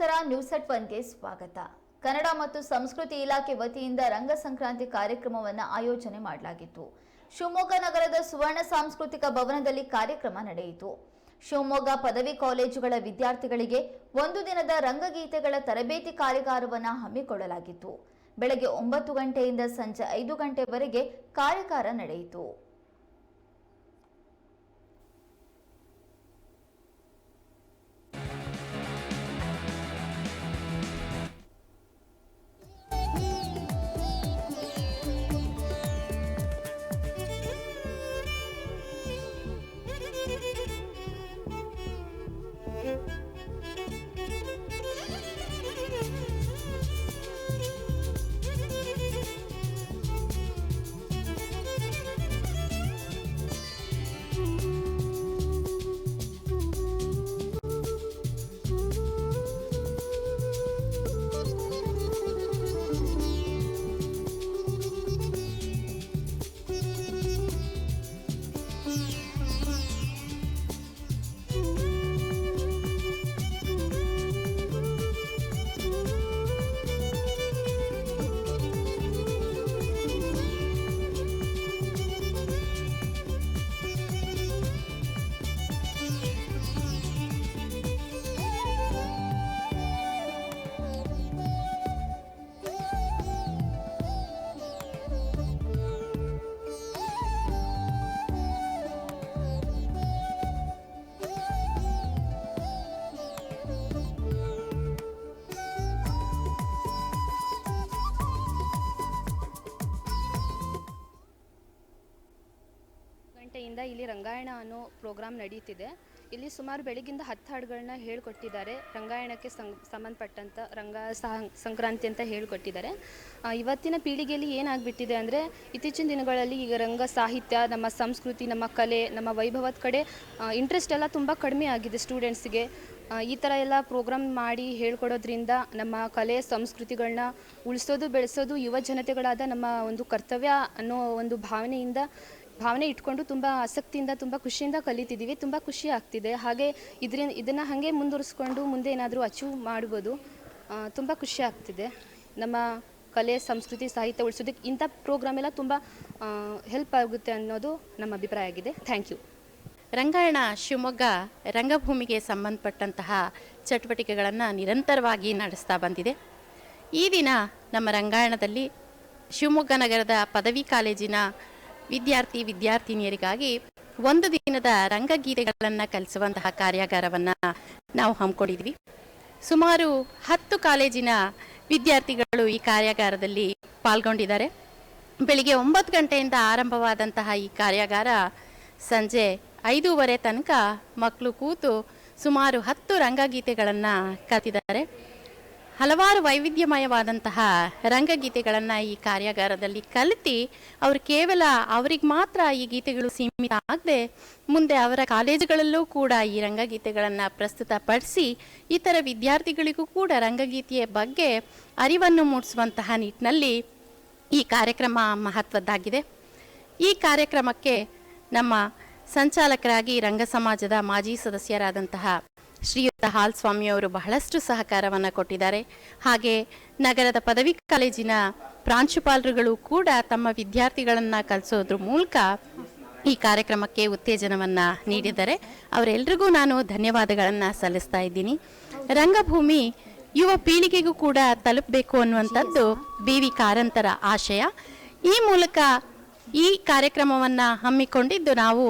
ನಂತರ news at ಒನ್ಗೆ ಸ್ವಾಗತ. ಕನ್ನಡ ಮತ್ತು ಸಂಸ್ಕೃತಿ ಇಲಾಖೆ ವತಿಯಿಂದ ರಂಗ ಸಂಕ್ರಾಂತಿ ಕಾರ್ಯಕ್ರಮವನ್ನು ಆಯೋಜನೆ ಮಾಡಲಾಗಿತ್ತು. ಶಿವಮೊಗ್ಗ ನಗರದ ಸುವರ್ಣ ಸಾಂಸ್ಕೃತಿಕ ಭವನದಲ್ಲಿ ಕಾರ್ಯಕ್ರಮ ನಡೆಯಿತು. ಶಿವಮೊಗ್ಗ ಪದವಿ ಕಾಲೇಜುಗಳ ವಿದ್ಯಾರ್ಥಿಗಳಿಗೆ ಒಂದು ದಿನದ ರಂಗಗೀತೆಗಳ ತರಬೇತಿ ಕಾರ್ಯಾಗಾರವನ್ನು ಹಮ್ಮಿಕೊಳ್ಳಲಾಗಿತ್ತು. ಬೆಳಗ್ಗೆ ಒಂಬತ್ತು ಗಂಟೆಯಿಂದ ಸಂಜೆ ಐದು ಗಂಟೆವರೆಗೆ ಕಾರ್ಯಾಗಾರ ನಡೆಯಿತು. ಗಂಟೆಯಿಂದ ಇಲ್ಲಿ ರಂಗಾಯಣ ಅನ್ನೋ ಪ್ರೋಗ್ರಾಮ್ ನಡೀತಿದೆ. ಇಲ್ಲಿ ಸುಮಾರು ಬೆಳಗಿಂದ ಹತ್ತು ಹಾಡುಗಳನ್ನ ಹೇಳ್ಕೊಟ್ಟಿದ್ದಾರೆ. ರಂಗಾಯಣಕ್ಕೆ ಸಂಬಂಧಪಟ್ಟಂಥ ರಂಗ ಸಂಕ್ರಾಂತಿ ಅಂತ ಹೇಳ್ಕೊಟ್ಟಿದ್ದಾರೆ. ಇವತ್ತಿನ ಪೀಳಿಗೆಯಲ್ಲಿ ಏನಾಗ್ಬಿಟ್ಟಿದೆ ಅಂದರೆ ಇತ್ತೀಚಿನ ದಿನಗಳಲ್ಲಿ ಈಗ ರಂಗ ಸಾಹಿತ್ಯ, ನಮ್ಮ ಸಂಸ್ಕೃತಿ, ನಮ್ಮ ಕಲೆ, ನಮ್ಮ ವೈಭವದ ಕಡೆ ಇಂಟ್ರೆಸ್ಟ್ ಎಲ್ಲ ತುಂಬ ಕಡಿಮೆ ಆಗಿದೆ ಸ್ಟೂಡೆಂಟ್ಸ್ಗೆ ಈ ಥರ ಎಲ್ಲ ಪ್ರೋಗ್ರಾಮ್ ಮಾಡಿ ಹೇಳ್ಕೊಡೋದ್ರಿಂದ ನಮ್ಮ ಕಲೆ ಸಂಸ್ಕೃತಿಗಳನ್ನ ಉಳಿಸೋದು, ಬೆಳೆಸೋದು ಯುವ ಜನತೆಗಳಾದ ನಮ್ಮ ಒಂದು ಕರ್ತವ್ಯ ಅನ್ನೋ ಒಂದು ಭಾವನೆಯಿಂದ ಭಾವನೆ ಇಟ್ಕೊಂಡು ತುಂಬ ಆಸಕ್ತಿಯಿಂದ, ತುಂಬ ಖುಷಿಯಿಂದ ಕಲಿತಿದ್ದೀವಿ. ತುಂಬ ಖುಷಿ ಆಗ್ತಿದೆ. ಹಾಗೆ ಇದರಿಂದ, ಇದನ್ನು ಹಾಗೆ ಮುಂದುವರಿಸ್ಕೊಂಡು ಮುಂದೆ ಏನಾದರೂ ಅಚೀವ್ ಮಾಡ್ಬೋದು ತುಂಬ ಖುಷಿ ಆಗ್ತಿದೆ. ನಮ್ಮ ಕಲೆ, ಸಂಸ್ಕೃತಿ, ಸಾಹಿತ್ಯ ಉಳಿಸೋದಕ್ಕೆ ಇಂಥ ಪ್ರೋಗ್ರಾಮ್ ಎಲ್ಲ ತುಂಬ ಹೆಲ್ಪ್ ಆಗುತ್ತೆ ಅನ್ನೋದು ನಮ್ಮ ಅಭಿಪ್ರಾಯ ಆಗಿದೆ. ಥ್ಯಾಂಕ್ ಯು ರಂಗಾಯಣ, ಶಿವಮೊಗ್ಗ ರಂಗಭೂಮಿಗೆ ಸಂಬಂಧಪಟ್ಟಂತಹ ಚಟುವಟಿಕೆಗಳನ್ನು ನಿರಂತರವಾಗಿ ನಡೆಸ್ತಾ ಬಂದಿದೆ. ಈ ದಿನ ನಮ್ಮ ರಂಗಾಯಣದಲ್ಲಿ ಶಿವಮೊಗ್ಗ ನಗರದ ಪದವಿ ಕಾಲೇಜಿನ ವಿದ್ಯಾರ್ಥಿ ವಿದ್ಯಾರ್ಥಿನಿಯರಿಗಾಗಿ ಒಂದು ದಿನದ ರಂಗಗೀತೆಗಳನ್ನು ಕಲಿಸುವಂತಹ ಕಾರ್ಯಾಗಾರವನ್ನು ನಾವು ಹಮ್ಮಿಕೊಂಡಿದ್ವಿ. ಸುಮಾರು ಹತ್ತು ಕಾಲೇಜಿನ ವಿದ್ಯಾರ್ಥಿಗಳು ಈ ಕಾರ್ಯಾಗಾರದಲ್ಲಿ ಪಾಲ್ಗೊಂಡಿದ್ದಾರೆ. ಬೆಳಿಗ್ಗೆ ಒಂಬತ್ತು ಗಂಟೆಯಿಂದ ಆರಂಭವಾದಂತಹ ಈ ಕಾರ್ಯಾಗಾರ ಸಂಜೆ ಐದೂವರೆ ತನಕ ಮಕ್ಕಳು ಕೂತು ಸುಮಾರು ಹತ್ತು ರಂಗಗೀತೆಗಳನ್ನು ಕಲಿತಿದ್ದಾರೆ. ಹಲವಾರು ವೈವಿಧ್ಯಮಯವಾದಂತಹ ರಂಗಗೀತೆಗಳನ್ನು ಈ ಕಾರ್ಯಾಗಾರದಲ್ಲಿ ಕಲಿತು ಅವರು ಕೇವಲ ಅವರಿಗೆ ಮಾತ್ರ ಈ ಗೀತೆಗಳು ಸೀಮಿತ ಆಗದೆ ಮುಂದೆ ಅವರ ಕಾಲೇಜುಗಳಲ್ಲೂ ಕೂಡ ಈ ರಂಗಗೀತೆಗಳನ್ನು ಪ್ರಸ್ತುತಪಡಿಸಿ ಇತರ ವಿದ್ಯಾರ್ಥಿಗಳಿಗೂ ಕೂಡ ರಂಗಗೀತೆಯ ಬಗ್ಗೆ ಅರಿವನ್ನು ಮೂಡಿಸುವಂತಹ ನಿಟ್ಟಿನಲ್ಲಿ ಈ ಕಾರ್ಯಕ್ರಮ ಮಹತ್ವದ್ದಾಗಿದೆ. ಈ ಕಾರ್ಯಕ್ರಮಕ್ಕೆ ನಮ್ಮ ಸಂಚಾಲಕರಾಗಿ ರಂಗ ಸಮಾಜದ ಮಾಜಿ ಸದಸ್ಯರಾದಂತಹ ಶ್ರೀಯುತ ಹಾಲ್ ಸ್ವಾಮಿಯವರು ಬಹಳಷ್ಟು ಸಹಕಾರವನ್ನು ಕೊಟ್ಟಿದ್ದಾರೆ. ಹಾಗೆ ನಗರದ ಪದವಿ ಕಾಲೇಜಿನ ಪ್ರಾಂಶುಪಾಲರುಗಳು ಕೂಡ ತಮ್ಮ ವಿದ್ಯಾರ್ಥಿಗಳನ್ನು ಕಲಿಸೋದ್ರ ಮೂಲಕ ಈ ಕಾರ್ಯಕ್ರಮಕ್ಕೆ ಉತ್ತೇಜನವನ್ನು ನೀಡಿದ್ದಾರೆ. ಅವರೆಲ್ಲರಿಗೂ ನಾನು ಧನ್ಯವಾದಗಳನ್ನು ಸಲ್ಲಿಸ್ತಾ ಇದ್ದೀನಿ. ರಂಗಭೂಮಿ ಯುವ ಪೀಳಿಗೆಗೂ ಕೂಡ ತಲುಪಬೇಕು ಅನ್ನುವಂಥದ್ದು ಬಿ ವಿ ಕಾರಂತರ ಆಶಯ. ಈ ಮೂಲಕ ಈ ಕಾರ್ಯಕ್ರಮವನ್ನು ಹಮ್ಮಿಕೊಂಡಿದ್ದು ನಾವು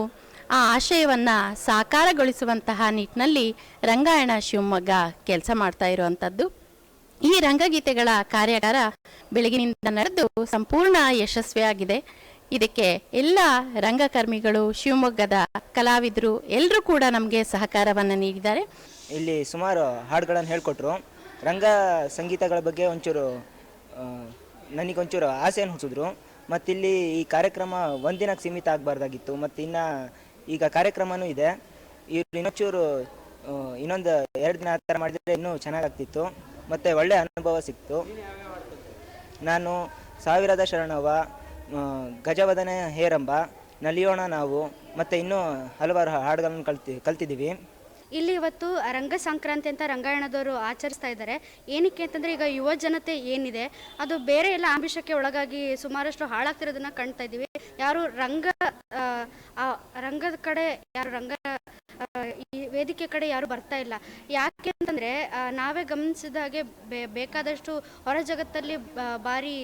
ಆ ಆಶಯವನ್ನು ಸಾಕಾರಗೊಳಿಸುವಂತಹ ನಿಟ್ಟಿನಲ್ಲಿ ರಂಗಾಯಣ ಶಿವಮೊಗ್ಗ ಕೆಲಸ ಮಾಡ್ತಾ ಇರುವಂಥದ್ದು ಈ ರಂಗಗೀತೆಗಳ ಕಾರ್ಯಾಗಾರ ಬೆಳಗಿನಿಂದ ನಡೆದು ಸಂಪೂರ್ಣ ಯಶಸ್ವಿಯಾಗಿದೆ. ಇದಕ್ಕೆ ಎಲ್ಲ ರಂಗಕರ್ಮಿಗಳು, ಶಿವಮೊಗ್ಗದ ಕಲಾವಿದರು ಎಲ್ಲರೂ ಕೂಡ ನಮಗೆ ಸಹಕಾರವನ್ನು ನೀಡಿದ್ದಾರೆ. ಇಲ್ಲಿ ಸುಮಾರು ಹಾಡುಗಳನ್ನು ಹೇಳಿಕೊಟ್ರು. ರಂಗ ಸಂಗೀತಗಳ ಬಗ್ಗೆ ಒಂಚೂರು ನನಗೊಂಚೂರು ಆಸೆಯನ್ನು ಹುಟ್ಟಿಸಿದ್ರು. ಮತ್ತಿಲ್ಲಿ ಈ ಕಾರ್ಯಕ್ರಮ ಒಂದಿನಕ್ಕೆ ಸೀಮಿತ ಆಗಬಾರ್ದಾಗಿತ್ತು. ಮತ್ತು ಇನ್ನು ಈಗ ಕಾರ್ಯಕ್ರಮನೂ ಇದೆ. ಇವ್ರು ಇನ್ನೊಂದು ಎರಡು ದಿನ ಆ ಥರ ಮಾಡಿದರೆ ಇನ್ನೂ ಚೆನ್ನಾಗಾಗ್ತಿತ್ತು. ಮತ್ತು ಒಳ್ಳೆಯ ಅನುಭವ ಸಿಕ್ತು. ನಾನು ಸಾವಿರದ ಶರಣವ ಗಜವದನೆ ಗಜವದನ ಹೇರಂಬ, ನಲಿಯೋಣ ನಾವು, ಮತ್ತು ಇನ್ನೂ ಹಲವಾರು ಹಾಡುಗಳನ್ನು ಕಲ್ತಿ, ಕಲ್ತಿದ್ದೀವಿ. ಇಲ್ಲಿ ಇವತ್ತು ರಂಗ ಸಂಕ್ರಾಂತಿ ಅಂತ ರಂಗಾಯಣದವರು ಆಚರಿಸ್ತಾ ಇದ್ದಾರೆ. ಏನಕ್ಕೆ ಅಂತಂದರೆ ಈಗ ಯುವ ಜನತೆ ಏನಿದೆ, ಅದು ಬೇರೆ ಎಲ್ಲ ಆಮಿಷಕ್ಕೆ ಒಳಗಾಗಿ ಸುಮಾರಷ್ಟು ಹಾಳಾಗ್ತಿರೋದನ್ನ ಕಾಣ್ತಾ ಇದ್ದೀವಿ. ಯಾರು ರಂಗ ರಂಗದ ಕಡೆ ಯಾರು ರಂಗ ಈ ವೇದಿಕೆ ಕಡೆ ಯಾರು ಬರ್ತಾ ಇಲ್ಲ. ಯಾಕೆ ಅಂತಂದರೆ ನಾವೇ ಗಮನಿಸಿದ ಹಾಗೆ ಬೇಕಾದಷ್ಟು ಹೊರ ಜಗತ್ತಲ್ಲಿ ಭಾರಿ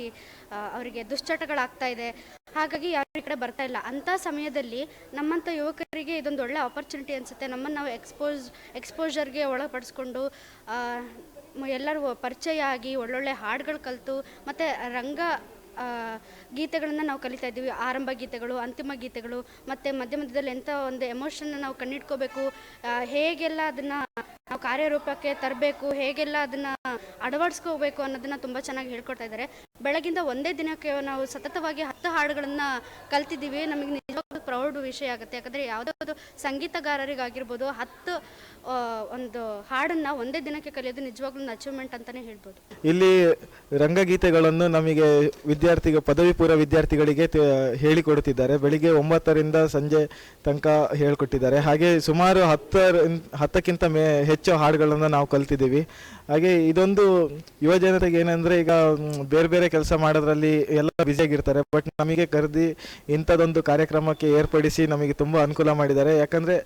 ಅವರಿಗೆ ದುಶ್ಚಟಗಳಾಗ್ತಾ ಇದೆ. ಹಾಗಾಗಿ ಯಾರು ಈ ಕಡೆ ಬರ್ತಾ ಇಲ್ಲ. ಅಂಥ ಸಮಯದಲ್ಲಿ ನಮ್ಮಂಥ ಯುವಕರಿಗೆ ಇದೊಂದು ಒಳ್ಳೆ ಆಪರ್ಚುನಿಟಿ ಅನಿಸುತ್ತೆ. ನಮ್ಮನ್ನು ನಾವು ಎಕ್ಸ್ಪೋಸ್ ಎಕ್ಸ್ಪೋಜರ್ಗೆ ಒಳಪಡಿಸ್ಕೊಂಡು ಎಲ್ಲರೂ ಪರಿಚಯ ಆಗಿ ಒಳ್ಳೊಳ್ಳೆ ಹಾಡುಗಳು ಕಲಿತು, ಮತ್ತು ರಂಗ ಗೀತೆಗಳನ್ನು ನಾವು ಕಲಿತಾ ಇದ್ದೀವಿ. ಆರಂಭ ಗೀತೆಗಳು, ಅಂತಿಮ ಗೀತೆಗಳು, ಮತ್ತು ಮಧ್ಯ ಮಧ್ಯದಲ್ಲಿ ಎಂಥ ಒಂದು ಎಮೋಷನ್ನ ನಾವು ಕಣ್ಣಿಟ್ಕೋಬೇಕು ಹೇಗೆಲ್ಲ ಅದನ್ನು ನಾವು ಕಾರ್ಯರೂಪಕ್ಕೆ ತರಬೇಕು, ಹೇಗೆಲ್ಲ ಅದನ್ನು ಅಳವಡಿಸ್ಕೋಬೇಕು ಅನ್ನೋದನ್ನ ತುಂಬ ಚೆನ್ನಾಗಿ ಹೇಳ್ಕೊಡ್ತಾ ಇದ್ದಾರೆ. ಬೆಳಗಿಂದ ಒಂದೇ ದಿನಕ್ಕೆ ನಾವು ಸತತವಾಗಿ ಹತ್ತು ಹಾಡುಗಳನ್ನು ಕಲ್ತಿದ್ದೀವಿ. ನಮಗೆ ನಿಜವಾಗ್ಲೂ ಪ್ರೌಢ ವಿಷಯ ಆಗುತ್ತೆ. ಯಾಕಂದರೆ ಯಾವುದೋ ಒಂದು ಸಂಗೀತಗಾರರಿಗಾಗಿರ್ಬೋದು ಹತ್ತು ಒಂದು ಹಾಡನ್ನು ಒಂದೇ ದಿನಕ್ಕೆ ಕಲಿಯೋದು ನಿಜವಾಗ್ಲೂ ಅಚೀವ್ಮೆಂಟ್ ಅಂತಲೇ ಹೇಳ್ಬೋದು. ಇಲ್ಲಿ ರಂಗಗೀತೆಗಳನ್ನು ನಮಗೆ ವಿದ್ಯಾರ್ಥಿಗಳ ಪದವಿ ಪೂರ್ವ ವಿದ್ಯಾರ್ಥಿಗಳಿಗೆ ಹೇಳಿಕೊಡುತ್ತಿದ್ದಾರೆ. ಬೆಳಿಗ್ಗೆ ಒಂಬತ್ತರಿಂದ ಸಂಜೆ ತನಕ ಹೇಳಿಕೊಟ್ಟಿದ್ದಾರೆ. ಹಾಗೆ ಸುಮಾರು ಹತ್ತರ, ಹತ್ತಕ್ಕಿಂತ ಮೇ, ಹೆಚ್ಚು ಹಾಡುಗಳನ್ನು ನಾವು ಕಲ್ತಿದ್ದೀವಿ. ಹಾಗೆ ಇದೊಂದು ಯುವ ಜನತೆಗೆ ಏನಂದ್ರೆ ಈಗ ಬೇರೆ ಬೇರೆ ಕೆಲಸ ಮಾಡೋದ್ರಲ್ಲಿ ಎಲ್ಲ ಆಗಿರ್ತಾರೆ. ಬಟ್ ನಮಗೆ ಕರೆದಿ ಇಂಥದ್ದೊಂದು ಕಾರ್ಯಕ್ರಮಕ್ಕೆ ಏರ್ಪಡಿಸಿ ನಮಗೆ ತುಂಬ ಅನುಕೂಲ ಮಾಡಿದ್ದಾರೆ. ಯಾಕಂದರೆ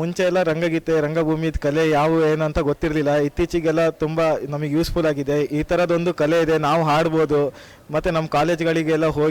ಮುಂಚೆ ಎಲ್ಲ ರಂಗಗೀತೆ ರಂಗಭೂಮಿದ ಕಲೆ ಯಾವ, ಏನು ಅಂತ ಗೊತ್ತಿರಲಿಲ್ಲ. ಇತ್ತೀಚೆಗೆಲ್ಲ ತುಂಬ ನಮಗೆ ಯೂಸ್ಫುಲ್ ಆಗಿದೆ. ಈ ಥರದೊಂದು ಕಲೆ ಇದೆ. ನಾವು ಹಾಡ್ಬೋದು. ಮತ್ತು ನಮ್ಮ ಕಾಲೇಜ್ಗಳಿಗೆಲ್ಲ ಹೋಗಿ